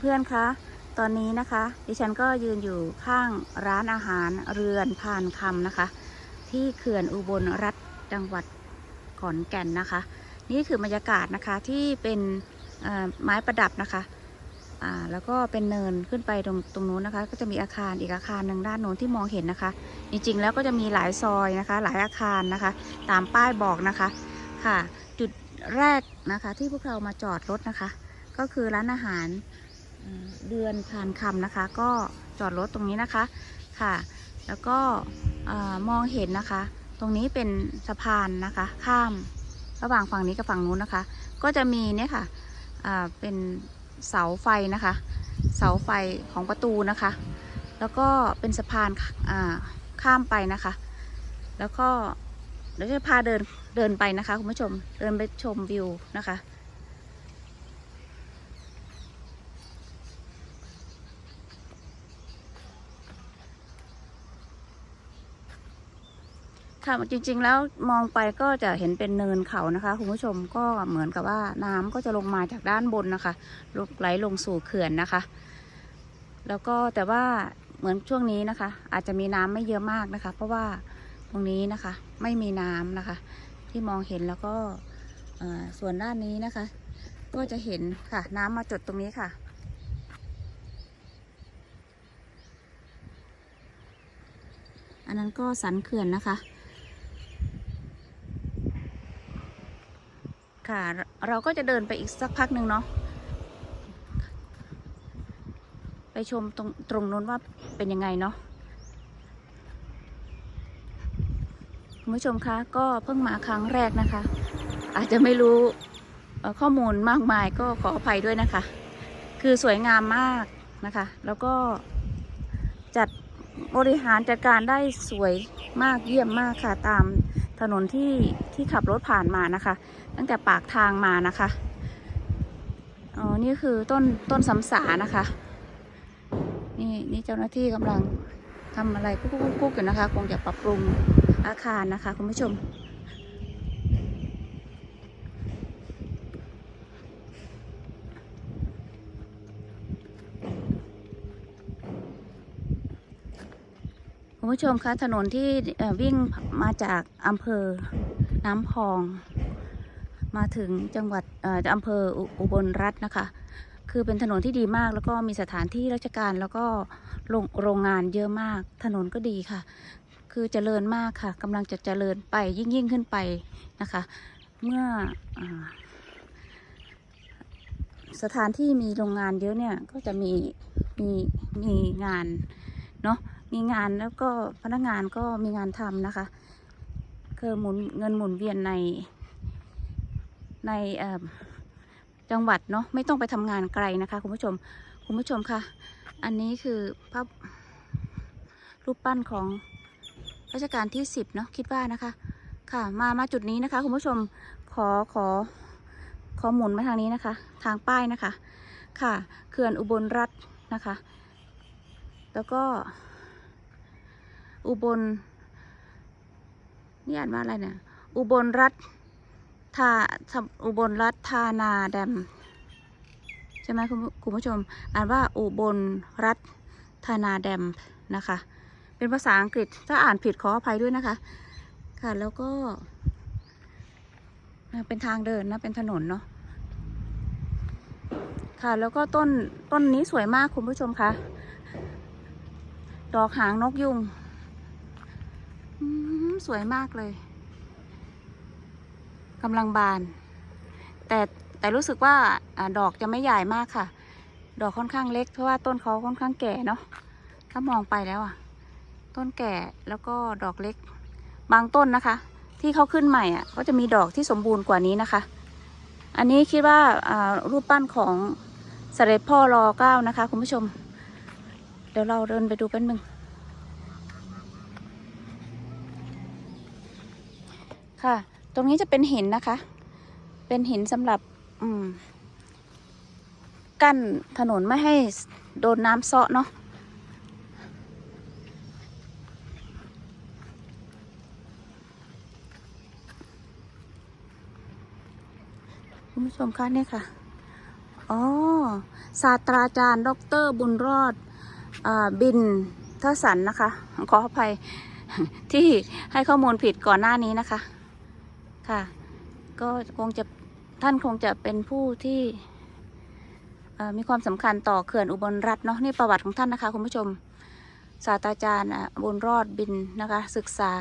เพื่อนๆคะ ตอนนี้นะคะ ดิฉันก็ยืนอยู่ข้างร้านอาหารเรือนพานคำนะคะ ที่เขื่อนอุบลรัฐจังหวัดขอนแก่นนะคะ นี่คือบรรยากาศนะคะที่เป็นไม้ประดับนะคะอ่าแล้วก็เป็นเนินขึ้นไปตรงตรงนู้นนะคะ ก็จะมีอาคารอีกอาคารหนึ่งด้านโน้นที่มองเห็นนะคะ จริงๆแล้วก็จะมีหลายซอยนะคะ หลายอาคารนะคะ ตามป้ายบอกนะคะค่ะ จุดแรกนะคะที่พวกเรามาจอดรถนะคะ ก็คือร้านอาหาร เดือนพานคำนะคะ ก็จอดรถตรงนี้นะคะค่ะ แล้วก็มองเห็นนะคะ ตรงนี้เป็นสะพานนะคะ ข้ามระหว่างฝั่งนี้กับฝั่งนู้นนะคะ ก็จะมีเนี่ยค่ะเป็นเสาไฟนะคะ เสาไฟของประตูนะคะ แล้วก็เป็นสะพานข้ามไปนะคะ แล้วก็เดี๋ยวจะพาเดินเดินไปนะคะคุณผู้ชมเดินไปชมวิวนะคะ ค่ะจริง ๆ แล้วมองไปก็จะเห็นเป็นเนินเขานะคะคุณผู้ชมก็เหมือนกับว่าน้ำก็จะลงมาจากด้านบนนะคะลงไหลลงสู่เขื่อนนะคะ แล้วก็แต่ว่าเหมือนช่วงนี้นะคะ อาจจะมีน้ำไม่เยอะมากนะคะ เพราะว่าตรงนี้นะคะไม่มีน้ำนะคะ ที่มองเห็นแล้วก็ส่วนด้านนี้นะคะ ก็จะเห็นค่ะน้ำมาจดตรงนี้ค่ะอันนั้นก็สันเขื่อนนะคะ ค่ะ เราก็จะเดินไปอีกสักพักหนึ่งเนาะไปชมตรงตรงนู้นว่าเป็นยังไงเนาะคุณผู้ชมคะก็เพิ่งมาครั้งแรกนะคะ อาจจะไม่รู้ข้อมูลมากมายก็ขออภัยด้วยนะคะ คือสวยงามมากนะคะ แล้วก็จัดบริหารจัดการได้สวยมากเยี่ยมมากค่ะตาม ถนนที่ที่ขับรถผ่านมานะคะ ตั้งแต่ปากทางมานะคะอ๋อนี่คือต้นต้นสำสานะคะ นี่นี่เจ้าหน้าที่กำลังทำอะไรกุ๊กกุ๊กกุ๊กอยู่นะคะ คงจะปรับปรุงอาคารนะคะ คุณผู้ชม คุณผู้ชมคะถนนที่วิ่งมาจากอำเภอน้ำพอง มาถึงจังหวัดอออำเภออุอุบลรัฐนะคะ คือเป็นถนนที่ดีมากแล้วก็มีสถานที่ราชการแล้วก็โรงโรงงานเยอะมาก ถนนก็ดีค่ะ คือเจริญมากค่ะกำลังจะเจริญไปยิ่งยิ่งขึ้นไปนะคะ เมื่ออสถานที่มีโรงงานเยอะเนี่ยก็จะมีมีมีงานเนาะ มีงานแล้วก็พนักงานก็มีงานทำนะคะ คือหมุนเงินหมุนเวียนในในจังหวัดเนาะไม่ต้องไปทำงานไกลนะคะ คุณผู้ชมคุณผู้ชมคะอันนี้คือภาพรูปปั้นของรัชกาลที่สิบเนาะคิดว่านะคะ ค่ะมามาจุดนี้นะคะ คุณผู้ชมขอขอขอหมุนมาทางนี้นะคะ ทางป้ายนะคะ ค่ะเขื่อนอุบลรัฐนะคะ แล้วก็ อุบลนี่อ่านว่าอะไรเนี่ยอุบลรัฐทาอุบลรัฐธานาแดมใช่ไหมคุณคุณผู้ชม อ่านว่าอุบลรัฐธานาแดมนะคะ เป็นภาษาอังกฤษถ้าอ่านผิดขออภัยด้วยนะคะ ค่ะแล้วก็ เป็นทางเดินนะเป็นถนนเนาะค่ะแล้วก็ต้นต้นนี้สวยมากคุณผู้ชมคะดอกหางนกยุง สวยมากเลยกำลังบาน แต่แต่รู้สึกว่าอดอกจะไม่ใหญ่มากค่ะ ดอกค่อนข้างเล็กเพราะว่าต้นเขาค่อนข้างแก่เนาะถ้ามองไปแล้วอะ ต้นแก่แล้วก็ดอกเล็ก บางต้นนะคะ ที่เขาขึ้นใหม่อะ ก็จะมีดอกที่สมบูรณ์กว่านี้นะคะ อันนี้คิดว่าารูปปั้นของเสด็จพ่อรอเก้านะคะ คุณผู้ชม เดี๋ยวเราเดินไปดูแป๊บนึง ค่ะ ตรงนี้จะเป็นหินนะคะ เป็นหินสำหรับอืมกั้นถนนไม่ให้โดนน้ำเซาะเนาะคุณผู้ชมคะเนี่ยค่ะ อ๋อ ศาสตราจารย์ ดร บุญรอดอบินทสันนะคะ ขออภัยที่ให้ข้อมูลผิดก่อนหน้านี้นะคะ ค่ะ ก็คงจะท่านคงจะเป็นผู้ที่มีความสำคัญต่อเขื่อนอุบลรัฐเนาะนี่ประวัติของท่านนะคะคุณผู้ชมศาสตราจารย์อะบุญรอดบินนะคะ ศึกษา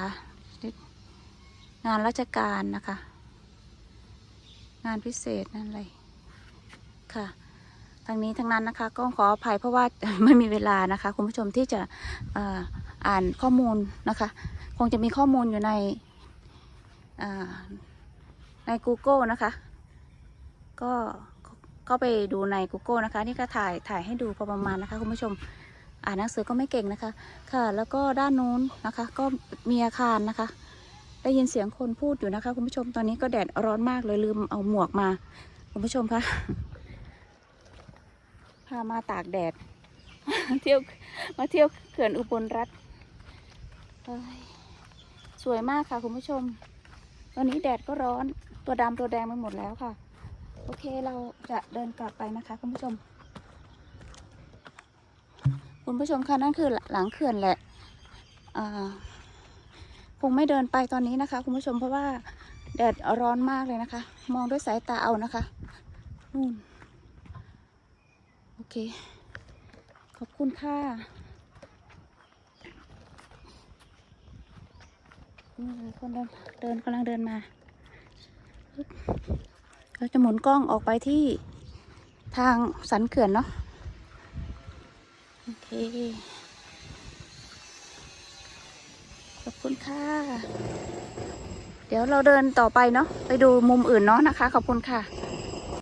งานราชการนะคะ งานพิเศษนั่นเลยค่ะทางนี้ทางนั้นนะคะ ก็ขออภัยเพราะว่าไม่มีเวลานะคะ คุณผู้ชมที่จะอ่านข้อมูลนะคะ คงจะมีข้อมูลอยู่ใน ใน Google นะคะ ก็ก็ไปดูใน Google นะคะ นี่ก็ถ่ายถ่ายให้ดูพอประมาณนะคะคุณผู้ชมอ่านหนังสือก็ไม่เก่งนะคะ ค่ะ แล้วก็ด้านนู้นนะคะ ก็มีอาคารนะคะ ได้ยินเสียงคนพูดอยู่นะคะ คุณผู้ชมตอนนี้ก็แดดร้อนมากเลยลืมเอาหมวกมา คุณผู้ชมคะพามาตากแดด เที่ยวมาเที่ยวเขื่อนอุบลรัฐสวยมากค่ะคุณผู้ชม อนนี้แดดก็ร้อนตัวดำตัวแดงไปหมดแล้วค่ะ โอเคเราจะเดินกลับไปนะคะคุณผู้ชม คุณผู้ชมคะนั่นคือหลังเขื่อนแหละอ่าคงไม่เดินไปตอนนี้นะคะ คุณผู้ชมเพราะว่าแดดร้อนมากเลยนะคะ มองด้วยสายตาเอานะคะนู่นโอเค ขอบคุณค่ะ นี่เลยคนเดินเดินกำลังเดินมา เราจะหมุนกล้องออกไปที่ทางสันเขื่อนเนาะโอเค ขอบคุณค่ะ เดี๋ยวเราเดินต่อไปเนาะไปดูมุมอื่นเนาะนะคะ ขอบคุณค่ะ